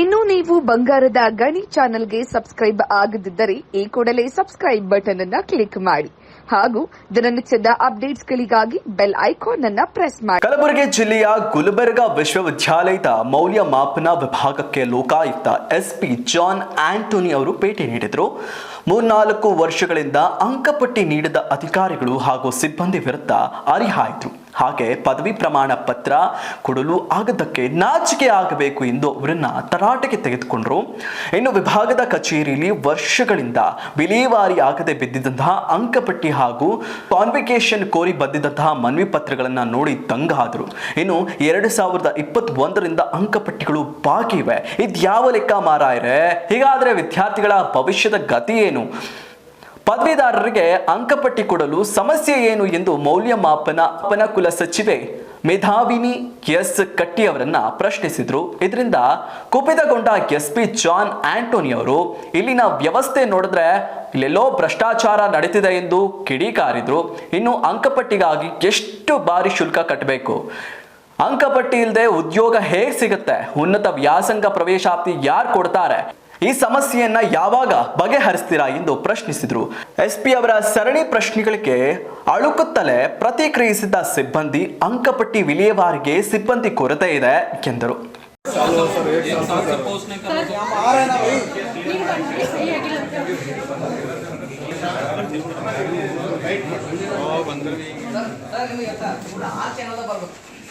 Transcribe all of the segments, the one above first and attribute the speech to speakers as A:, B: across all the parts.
A: ಇನ್ನು ನೀವು ಬಂಗಾರದ ಗಣಿ ಚಾನೆಲ್ಗೆ ಸಬ್ಸ್ಕ್ರೈಬ್ ಆಗದಿದ್ದರೆ ಈ ಕೂಡಲೇ ಸಬ್ಸ್ಕ್ರೈಬ್ ಬಟನ್ ಅನ್ನ ಕ್ಲಿಕ್ ಮಾಡಿ. ಹಾಗೂ ದಿನನಿತ್ಯದ ಅಪ್ಡೇಟ್ಸ್ಗಳಿಗಾಗಿ ಬೆಲ್ ಐಕಾನ್ ಅನ್ನ ಪ್ರೆಸ್ ಮಾಡಿ.
B: ಕಲಬುರಗಿ ಜಿಲ್ಲೆಯ ಗುಲ್ಬರ್ಗಾ ವಿಶ್ವವಿದ್ಯಾಲಯದ ಮೌಲ್ಯಮಾಪನ ವಿಭಾಗಕ್ಕೆ ಲೋಕಾಯುಕ್ತ ಎಸ್ಪಿ ಜಾನ್ ಆಂಟೋನಿ ಅವರು ಭೇಟಿ ನೀಡಿದರು. ಮೂರ್ನಾಲ್ಕು ವರ್ಷಗಳಿಂದ ಅಂಕಪಟ್ಟಿ ನೀಡದ ಅಧಿಕಾರಿಗಳು ಹಾಗೂ ಸಿಬ್ಬಂದಿ ವಿರುದ್ಧ ಅರಿಹಾಯಿತು. ಹಾಗೆ ಪದವಿ ಪ್ರಮಾಣ ಪತ್ರ ಕೊಡಲು ಆಗದಕ್ಕೆ ನಾಚಿಕೆ ಆಗಬೇಕು ಎಂದು ಅವರನ್ನ ತರಾಟೆಗೆ ತೆಗೆದುಕೊಂಡರು. ಇನ್ನು ವಿಭಾಗದ ಕಚೇರಿಯಲ್ಲಿ ವರ್ಷಗಳಿಂದ ವಿಲೇವಾರಿ ಆಗದೆ ಬಿದ್ದಿದ್ದಂತಹ ಅಂಕಪಟ್ಟಿ ಹಾಗೂ ಕಾನ್ವಿಕೇಶನ್ ಕೋರಿ ಬಂದಿದ್ದಂತಹ ಮನವಿ ಪತ್ರಗಳನ್ನು ನೋಡಿ ದಂಗಾದರು. ಇನ್ನು ಎರಡು ಸಾವಿರದ ಇಪ್ಪತ್ತೊಂದರಿಂದ ಅಂಕಪಟ್ಟಿಗಳು ಬಾಕಿ ಇವೆ ಇದ್ಯಾವ ಲೆಕ್ಕ ಮಾರಾಯರೆ? ಹೀಗಾದ್ರೆ ವಿದ್ಯಾರ್ಥಿಗಳ ಭವಿಷ್ಯದ ಗತಿ ಏನು? ಪದವೀಧರರಿಗೆ ಅಂಕಪಟ್ಟಿ ಕೊಡಲು ಸಮಸ್ಯೆ ಏನು ಎಂದು ಮೌಲ್ಯಮಾಪನ ಮಾಪನ ಕುಲ ಸಚಿವೆ ಮೇಧಾವಿನಿ ಎಸ್ ಕಟ್ಟಿ ಅವರನ್ನ ಪ್ರಶ್ನಿಸಿದ್ರು. ಇದರಿಂದ ಕುಪಿತಗೊಂಡ ಎಸ್ ಪಿ ಜಾನ್ ಆಂಟೋನಿ ಅವರು, ಇಲ್ಲಿನ ವ್ಯವಸ್ಥೆ ನೋಡಿದ್ರೆ ಇಲ್ಲೆಲ್ಲೋ ಭ್ರಷ್ಟಾಚಾರ ನಡೀತಿದೆ ಎಂದು ಕಿಡಿಕಾರಿದ್ರು. ಇನ್ನು ಅಂಕಪಟ್ಟಿಗಾಗಿ ಎಷ್ಟು ಬಾರಿ ಶುಲ್ಕ ಕಟ್ಟಬೇಕು ಅಂಕಪಟ್ಟಿ ಇಲ್ಲದೆ ಉದ್ಯೋಗ ಹೇಗೆ ಸಿಗುತ್ತೆ? ಉನ್ನತ ವ್ಯಾಸಂಗ ಪ್ರವೇಶಾಪ್ತಿ ಯಾರು ಕೊಡ್ತಾರೆ? ಈ ಸಮಸ್ಯೆಯನ್ನ ಯಾವಾಗ ಬಗೆಹರಿಸ್ತೀರಾ ಎಂದು ಪ್ರಶ್ನಿಸಿದ್ರು. ಎಸ್ ಪಿ ಅವರ ಸರಣಿ ಪ್ರಶ್ನೆಗಳಿಗೆ ಅಳುಕುತ್ತಲೇ ಪ್ರತಿಕ್ರಿಯಿಸಿದ ಸಿಬ್ಬಂದಿ, ಅಂಕಪಟ್ಟಿ ವಿಲೇವಾರಿಗೆ ಸಿಬ್ಬಂದಿ ಕೊರತೆ ಇದೆ ಎಂದರು.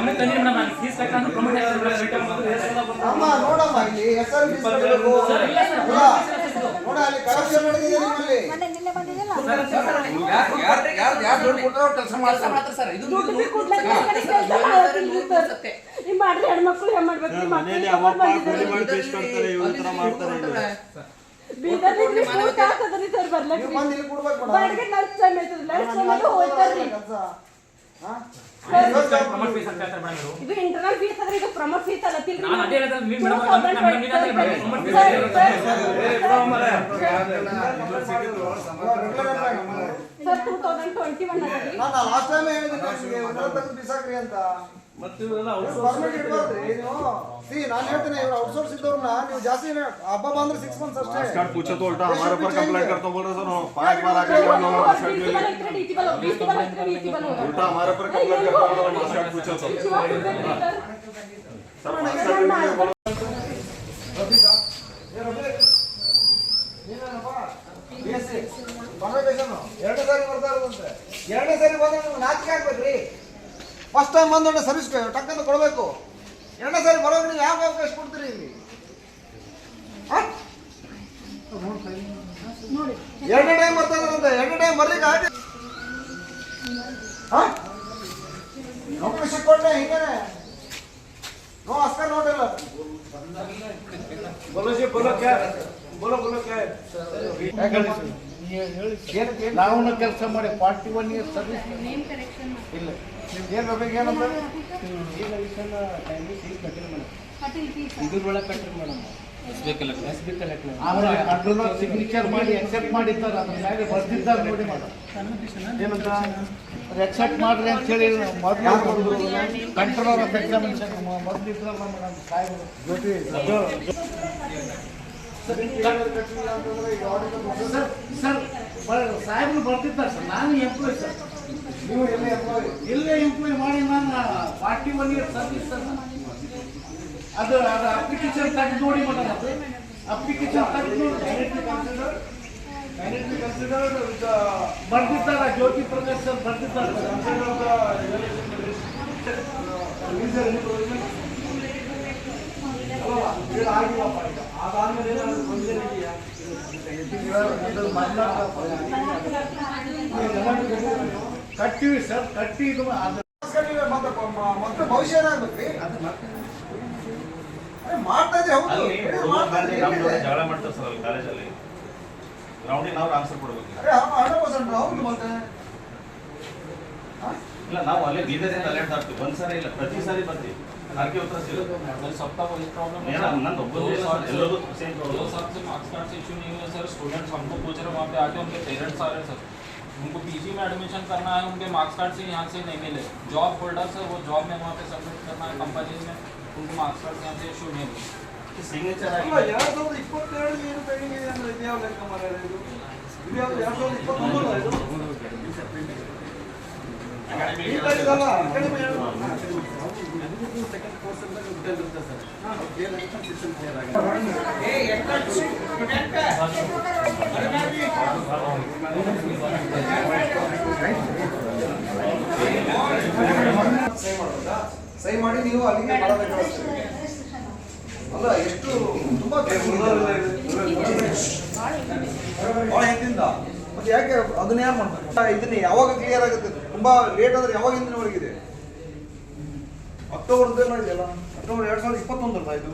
C: ಗಮನ ತಂದಿರಿ ಮೇಡಮ್ ನಾನು ಫೀಸ್ ಕಟ್ಟಂತ ಪ್ರಮೋಟ್
D: ಅಮ್ಮ ನೋಡಮ್ಮ ಇಲ್ಲಿ ಎಸ್ ಆರ್ ಬಿ ನೋಡ ಅಲ್ಲಿ ಕರಪ್ಷನ್ ನಡೆದಿದೆ ನಿಮ್ಮಲ್ಲಿ. ಯಾರು ಯಾರು ದುಡ್ಡು ಕೊಡ್ತಾರೋ ಕೆಲಸ ಮಾಡ್ತಾರೆ.
E: ಮಾಡ್ರಿ ಹೆಣ್ಮಕ್ಳು ಏನ್ ಮಾಡ್ಬೇಕು?
F: ಮನೇಲಿ ಅವಪ್ಪ ಕೂಲಿ ಮಾಡಿ ತರ ಮಾಡ್ತಾರೆ
E: ಸ್ಕೂಲ್ ಸರ್. ಬರ್ಲಕ್
D: ನೀವು ಬಂದು ಇಲ್ಲಿ ಕೊಡ್ಬೇಕು
E: ಬಾಡಿಗೆ ನರ್ಸ್ ಟೈಮ್ ಐತದ ನರ್ಸ್ ಟೈಮ್ ಹೋಗ್ತಾರ್ರಿ ಇದು ಇಂಟರ್ನಲ್ ಫೀಸ್ ಅಂದ್ರೆ ಇದು ಪ್ರಮೋಟ್ ಫೀಸ್ ಅಲ್ಲ ತಿಳ್ರಿ
C: ನಾನು ಅದೇ ಹೇಳಿದ್ರೆ ಮೇಡಮ್ ಮೇಡಮ್ ಅದೇ promote fees
E: sir two thousand twenty one ಅಲ್ಲಿ
D: ನಾನು ಲಾಸ್ಟ್ ಟೈಮ್ ನಿಮಗೆ ಬಿಸಾಕ್ರಿ ಅಂತ ಪರ್ಮಿಟ್ ಇಡ್ಬಾರ್ದ್ರಿ ನೀವು ಸಿ ನಾನು ಹೇಳ್ತೀನಿ ಇವ್ರು ಔಟ್ಸೋರ್ಸ್ ಇದ್ದವ್ರನ್ನ ನೀವು ಜಾಸ್ತಿ ಹಬ್ಬ ಬಂದ್ರೆ ಸಿಕ್ಸ್ ಮಂತ್ಸ್ ಅಷ್ಟೇ
F: मार्क्स कार्ड पूछो तो उल्टा हमारे ऊपर कंप्लेंट करते हो बोल रहे सर पांच बार आके हम लोग मार्क्स कार्ड ले लिए।
E: ಡಿಟಿಬಲ್ ಡಿಟಿಬಲ್ ಡಿಟಿಬಲ್
F: उल्टा हमारे ऊपर कंप्लेंट करते हो मार्क्स कार्ड पूछो तो सर मार्क्स कार्ड ले लिए, बोलो।
D: ಕಾನ್ವರ್ಸೇಷನ್ ಎರಡನೇ ಸಾರಿ ಬರ್ತಾ ಇರೋದಂತೆ ಎರಡನೇ ಸಾರಿ ಬಂದ್ರೆ ನಿಮ್ಗೆ ನಾಚಿಕೆ ಆಗ್ಬೇಕ್ರಿ ಫಸ್ಟ್ ಟೈಮ್ ಬಂದೊಂಡೆ ಸರ್ವಿಸ್ ಟಕ್ಕಂತ ಕೊಡಬೇಕು. ಎರಡನೇ ಸಾರಿ ಬರೋ ನೀವು ಯಾವ ಅವಕಾಶ ಕೊಡ್ತೀರಿ ಇಲ್ಲಿ? ಎರಡನೇ ಟೈಮ್ ಬರ್ತಾರಂತೆ ಎರಡನೇ ಟೈಮ್ ಬರ್ಲಿಕ್ಕೆ ಆಗಿ ಅವಕಾಶ ಕೊಟ್ಟೆ ಹಿಂಗೆ ನೋ ಅಸ್ಕ ನೋಡಿಲ್ಲ
F: ಬೋಲೋಜಿ ಬೋಲೋ ಕ್ಯಾ ಬೋಲೋ
D: ನಾವು ಕೆಲಸ ಮಾಡಿ forty one year service name correction ಏನು ಬೇಕು ಏನಂತ ಆಮೇಲೆ ಕಂಟ್ರೋಲರ್ ಸಿಗ್ನೇಚರ್ ಮಾಡಿ ಅಕ್ಸೆಪ್ಟ್ ಮಾಡಿದ್ದಾರೆ ಅದ್ರ ಮೇಲೆ ಬರ್ದಿದ್ದಾರೆ ನೋಡಿ ಮೇಡಮ್. ಏನಂತ? ಅಕ್ಸೆಪ್ಟ್ ಮಾಡ್ರಿ ಅಂತ ಹೇಳಿ ಮೊದಲು ಕಂಟ್ರೋಲರ್ ಆಫ್ ಎಕ್ಸಾಮಿನೇಷನ್ ಮೊದಲಿದ್ರಲ್ಲ ಮೇಡಮ್ ಸಾಹೇಬರು. ಜ್ಯೋತಿ. ಸರ್ ಸಾಹೇಬ್ರು ಬರ್ತಿದ್ದಾರೆ ಸರ್. ನಾನು ಎಂಪ್ಲಾಯ್ ಸರ್. ಇಲ್ಲೇ ಎಂಪ್ಲಾಯ್ ಮಾಡಿ ನಾನು forty one year service sir ಅದು ಅದು ಅಪ್ಲಿಕೇಶನ್ ತೆಗೆದು ನೋಡಿ ಮೇಡಮ್ ಅದು. ಅಪ್ಲಿಕೇಶನ್ ತೆಗೆದು ನೋಡಿ. Directly consider directly Jyoti Prakash sir ಬರ್ದಿದ್ದಾರೆ? ಕಟ್ಟಿವಿ ಸರ್ ಕಟ್ಟಿ ಇದು ಅದು ಮತ್ತೆ ಭವಿಷ್ಯ ಏನಾಗ್ಬೇಕ್ರಿ ಅರೆ ಮಾಡ್ತಾ ಇದ್ರೆ ಹೌದು
F: ಅಲ್ಲಿ
D: ಏ,
F: ಹುಡುಗರ
D: ಮಾಡ್ತಾ
F: ಮೇಲೆ
D: ಇದ್ರೆ
F: ನಮ್ದು
D: ಏನಿದೆ?
F: ಜಗಳ ಮಾಡ್ತಾರೆ ಸರ್ ಅಲ್ಲಿ ಕಾಲೇಜಲ್ಲಿ ಗ್ರೌಂಡಿಗೆ ನಾವು ಆನ್ಸರ್ ಕೊಡ್ಬೇಕು
G: ಅರೆ ಹಂಡ್ರೆಡ್ ಪರ್ಸೆಂಟ್ ಹೌದು ಮತ್ತೆ
F: ಇಲ್ಲ ನಾವು ಅಲ್ಲೇ ಬೀದರಿಂದ ಅಲರ್ಟ್ ಆಗ್ತೀವಿ ಒಂದ್ ಸಾರಿ ಇಲ್ಲ ಪ್ರತಿ ಸಾರಿ ಬರ್ತೀವಿ ಅದಕ್ಕೆ ಉತ್ತರ ಸಿಗುತ್ತೆ
H: सर सबका वही प्रॉब्लम है
F: ಏನ ನಂದು ಒಬ್ಬರು
H: दो साल से
F: ಎಲ್ಲರೂ ಸೇಮ್
H: दो
F: ಪ್ರಾಬ್ಲಮ್
H: साल से मार्क्स कार्ड से इशू नहीं हुआ सर स्टूडेंट्स हमको पूछ रहे हैं वहाँ पे आके उनके पेरेंट्स आ रहे हैं सर उनको पीजी में एडमिशन करना है उनके मार्क्स कार्ड से यहाँ से नहीं मिले जॉब होल्डर्स है वो जॉब में वहाँ पे सबमिट करना है कंपनी में उनको मार्क्स कार्ड यहाँ से इशू नहीं हुई
F: ಸಿಗ್ನೇಚರ್
G: ಅಲ್ಲ ಎರಡ್ ಸಾವಿರದ ಇಪ್ಪತ್ತೆರಡು ಏನು ಪೆಂಡಿಂಗ್ ಇದೆ ಅಂದ್ರೆ ಇದು ಯಾವ ಲೆಕ್ಕ ಮಾರ್ರೆ ಇದು ಇದು ಯಾವ್ದು ಎರಡ್ ಸಾವಿರದ ಇಪ್ಪತ್ತೊಂಬತ್ತು ಇದು ಈ ಕ್ಲಿಯರ್ ಅಕಾಡೆಮಿ ಸಹಿ ಮಾಡೋದಾ? ಸೈ ಮಾಡಿ ನೀವು ಅಲ್ಲಿಗೆ ಮಾಡಬೇಕಾಗುತ್ತೆ ಅಲ್ಲ ಎಷ್ಟು ತುಂಬಾ ಭಾಳ ಹಿಂದಿಂದ. ಮತ್ತೆ ಯಾಕೆ ಅದನ್ನ ಯಾರು ಮಾಡ್ತಾರೆ? ಇದನ್ನ ಯಾವಾಗ ಕ್ಲಿಯರ್ ಆಗುತ್ತೆ? ತುಂಬಾ ಲೇಟ್ ಆದ್ರೆ ಯಾವಾಗ ಹಿಂದಿನವರೆಗಿದೆ ಅಕ್ಟೋಬರ್ ಇದೆಯಲ್ಲ ಅಕ್ಟೋಬರ್ ಎರಡು ಸಾವಿರದ ಇಪ್ಪತ್ತೊಂದರದ ಇದು?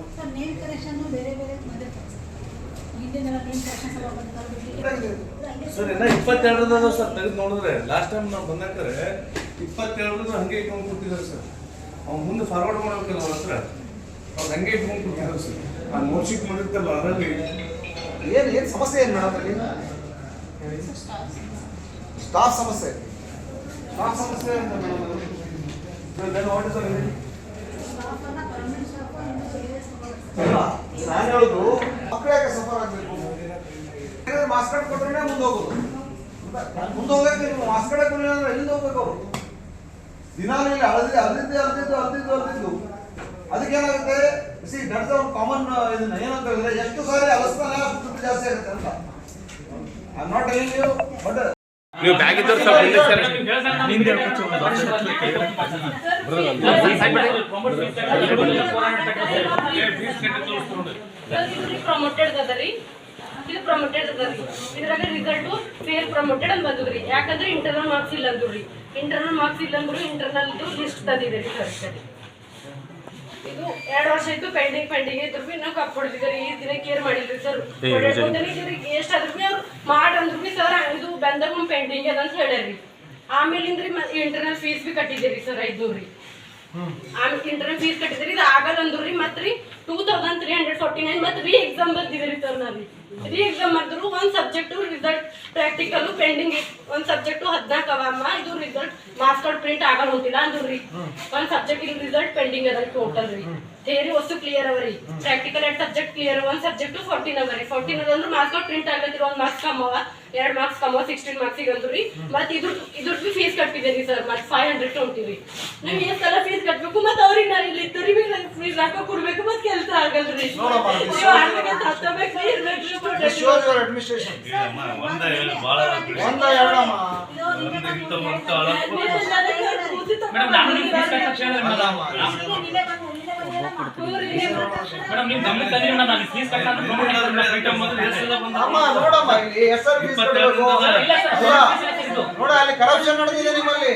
C: ಸರ್
I: ಇನ್ನ ಇಪ್ಪತ್ತೆರಡರದ ಸರ್ ತೆಗೆದು ನೋಡಿದ್ರೆ. ಲಾಸ್ಟ್ ಟೈಮ್ ನಾವು ಬಂದಾಕರೆ ಇಪ್ಪತ್ತೆರಡರದ ಹಂಗೆ ಇಟ್ಕೊಂಡು ಕೂತಿದ್ದಾರೆ ಸರ್. ಅವ್ನು ಮುಂದೆ ಫಾರ್ವರ್ಡ್ ಮಾಡಬೇಕಲ್ಲ ಅವ್ರ ಹತ್ರ. ಅವ್ರು ಹಂಗೆ ಇಟ್ಕೊಂಡು ಸರ್. ಆ ನೋಟ್ ಶೀಟ್ ಮಾಡಿರ್ತಲ್ಲ ಅದರಲ್ಲಿ.
G: ಏನು ಏನು ಸಮಸ್ಯೆ ಏನು ಮೇಡಮ್ ಅಲ್ಲಿ? ಸ್ಟಾಫ್ ಸಮಸ್ಯೆ. ಸ್ಟಾಫ್ ಸಮಸ್ಯೆ. ಅಂತ ಮೇಡಮ್ ವಾಟ್ ಇಸ್
C: ಸ್ಟಾಫನ್ನ ಪರ್ಮನೆಂಟ್ ಸ್ಟಾಫ್ ಇನ್ನು ಸೇರಿಯಸ್
G: ನಾನು ಹೇಳುದು ಮಕ್ಕಳು ಯಾಕೆ ಸಫರ್ ಆಗ್ಬೇಕು ಮಾಸ್ಕ್ ಕಾರ್ಡ್ ಕೊಟ್ರೆ ಮುಂದೆ ಹೋಗೋದು ಮುಂದೆ ಹೋಗಕ್ಕೆ ಮಾಸ್ಕ್ ಕಾರ್ಡ್ ಕೊಡಲಿಲ್ಲ ಅಂದ್ರೆ ಎಲ್ಲಿಂದ ಹೋಗ್ಬೇಕು ಅವರು ದಿನಾಲು ಇಲ್ಲಿ ಅಳದಿ ಅರ್ದಿದ್ದು ಅರ್ದಿದ್ದು ಅರ್ದಿದ್ದು ಅರ್ದಿದ್ದು ಅದಕ್ಕೇನಾಗುತ್ತೆ ಸಿ ನಡೆದ ಒಂದು ಕಾಮನ್ ಇದನ್ನ ಏನಂತ ಹೇಳಿದ್ರೆ ಎಷ್ಟು ಸಾರಿ ಅಲಸ್ತಾನೆ ಜಾಸ್ತಿ ಆಗುತ್ತೆ ಅಂತ I not telling you but
I: ನೀವು ಬ್ಯಾಗ್ ಇದ್ದವ್ರು ಸ್ವಲ್ಪ ಹಿಂದೆ ಸರ್.
E: ಪ್ರಮೋಟೆಡ್ ಅದರಿ ಇದು ಪ್ರಮೋಟೆಡ್ ಅದರಿ ಇದ್ರಾಗ ರಿಸಲ್ಟ್ ಫೇಲ್ ಪ್ರಮೋಟೆಡ್ ಅಂತ ಬಂದದ್ರಿ ಯಾಕಂದ್ರೆ ಇಂಟರ್ನಲ್ ಮಾರ್ಕ್ಸ್ ಇಲ್ಲ ಅಂದ್ರಿ ಇಂಟರ್ನಲ್ ಮಾರ್ಕ್ಸ್ ಇಲ್ಲ ಅಂದ್ರು ಇಂಟರ್ನಲ್ ಲಿಸ್ಟ್ ರೀ ಸರ್ ಇದು ವರ್ಷ ಪೆಂಡಿಂಗ್ ಪೆಂಡಿಂಗ್ ಇದ್ರು ಬಿ ನಾವು ಕಪ್ ಹೊಡೆದಿದ್ದಾರೆ. ಈ ದಿನ ಕೇರ್ ಮಾಡಿಲ್ರಿ ಸರ್. ಎಷ್ಟಾದ್ರು ಬಿ ಅವ್ರು ಮಾಡಂದ್ರು ಬಿ ಸರ್ ಇದು ಬಂದಾಗ ಪೆಂಡಿಂಗ್ ಅದ ಅಂತ ಹೇಳ್ಯಾರಿ ಆಮೇಲಿಂದ್ರಿ ಇಂಟರ್ನಲ್ ಫೀಸ್ ಬಿ ಕಟ್ಟಿದ್ದೀರಿ ಸರ್ ಐದ್ನೂರು ರೀ. ಆಮೇಲೆ ಇಂಟರ್ನಲ್ ಫೀಸ್ ಕಟ್ಟಿದ್ರಿ ಇದು ಆಗಲ್ಲ ಅಂದ್ರಿ ಮತ್ತೆ ರೀ two thousand three hundred forty nine ಮತ್ತೆ ರೀ ಎಕ್ಸಾಮ್ ಬರ್ದಿದ್ರಿ ಸರ್ ನಾನು. ರೀ ಎಕ್ಸಾಮ್ ಮಾಡಿದ್ರು ಒಂದು ಸಬ್ಜೆಕ್ಟು ರಿಸಲ್ಟ್ ಪ್ರಾಕ್ಟಿಕಲ್ ಪೆಂಡಿಂಗ್ ಇತ್ತು ಒಂದು ಸಬ್ಜೆಕ್ಟು ಹದಿನಾಲ್ಕು ಅವ ಅಮ್ಮ, ಇದು ರಿಸಲ್ಟ್ ಮಾರ್ಕ್ಸ್ ಕಾರ್ಡ್ ಪ್ರಿಂಟ್ ಆಗಲ್ಲ ಅಂದ್ರು ರೀ. ಒಂದು ಸಬ್ಜೆಕ್ಟ್ ಇದು ರಿಸಲ್ಟ್ ಪೆಂಡಿಂಗ್ ಅದ ಟೋಟಲ್ ರೀ. ಥೇರಿ ವಸ್ತು ಕ್ಲಿಯರ್ ರೀ. ಪ್ರಾಕ್ಟಿಕಲ್ ಎರಡು ಸಬ್ಜೆಕ್ಟ್ ಕ್ಲಿಯರ್ ಒಂದು ಸಬ್ಜೆಕ್ಟು ಫೋರ್ಟೀನ್ ಅವ ರೀ. ಫೋರ್ಟೀನ್ ಅದಂದ್ರೆ ಮಾರ್ಕ್ಸ್ ಕಾರ್ಡ್ ಪ್ರಿಂಟ್ ಆಗತ್ತಿರ ಒಂದು ಮಾರ್ಕ್ಸ್ ಕಮ್ಮವ ಎರಡು ಮಾರ್ಕ್ಸ್ ಕಮ್ಮವ ಸಿಕ್ಸ್ಟೀನ್ ಮಾರ್ಕ್ಸ್ ಅಂದ್ರು ರೀ. ಮತ್ತೆ ಇದ್ರ ಇದ್ರ ಫೀಸ್ ಕಟ್ಟಿದ್ದೀರಿ ಸರ್ ಮತ್ತೆ ಫೈವ್ ಹಂಡ್ರೆಡ್ ರೀ. ನೀವು ಎಷ್ಟು ಸಲ ಫೀಸ್ ಕಟ್ಟಬೇಕು ಮತ್ತೆ ಅವ್ರಿಗೆ ನಾನು ಇಲ್ಲಿ ಇದ್ದವ್ರಿಗೆ ಫೀಸ್ ಹಾಕೋ, ಕೊಡ್ಬೇಕು, ಮತ್ತೆ ಕೆಲಸ ಆಗಲ್ರಿ. ನೀವು ಆಡ್ಬೇಕಂತ ಹತ್ತಬೇಕು ಇರ್ಬೇಕು
G: ಅಡ್ಮಿನಿಸ್ಟ್ರೇಷನ್ ನೋಡಮ್ಮ ಇಲ್ಲಿ ನೋಡ ಅಲ್ಲಿ ಕರಪ್ಷನ್ ನಡೆದಿದೆ ನಿಮ್ಮಲ್ಲಿ.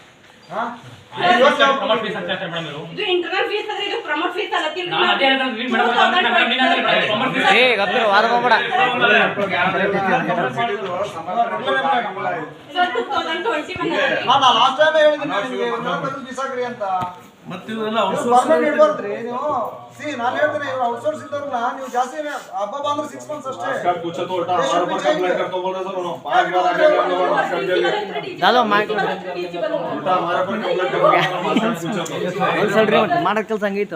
E: ಈ ಮಕ್ಳಿಗೆ ವಾದ ಬಂದಿದ್ದಾರೆ
H: ನಾನು
G: ಲಾಸ್ಟ್ ನಾನು ಹೇಳ್ತೀನಿ ಔಟ್ಸೋರ್ಸ್ ನೀವು ಜಾಸ್ತಿ ಸಿಕ್ಸ್ ಮಂತ್ಸ್ ಅಷ್ಟೇ.
J: ಮಾಡಕ್ ಕೆಲಸ ಹಂಗೈತು.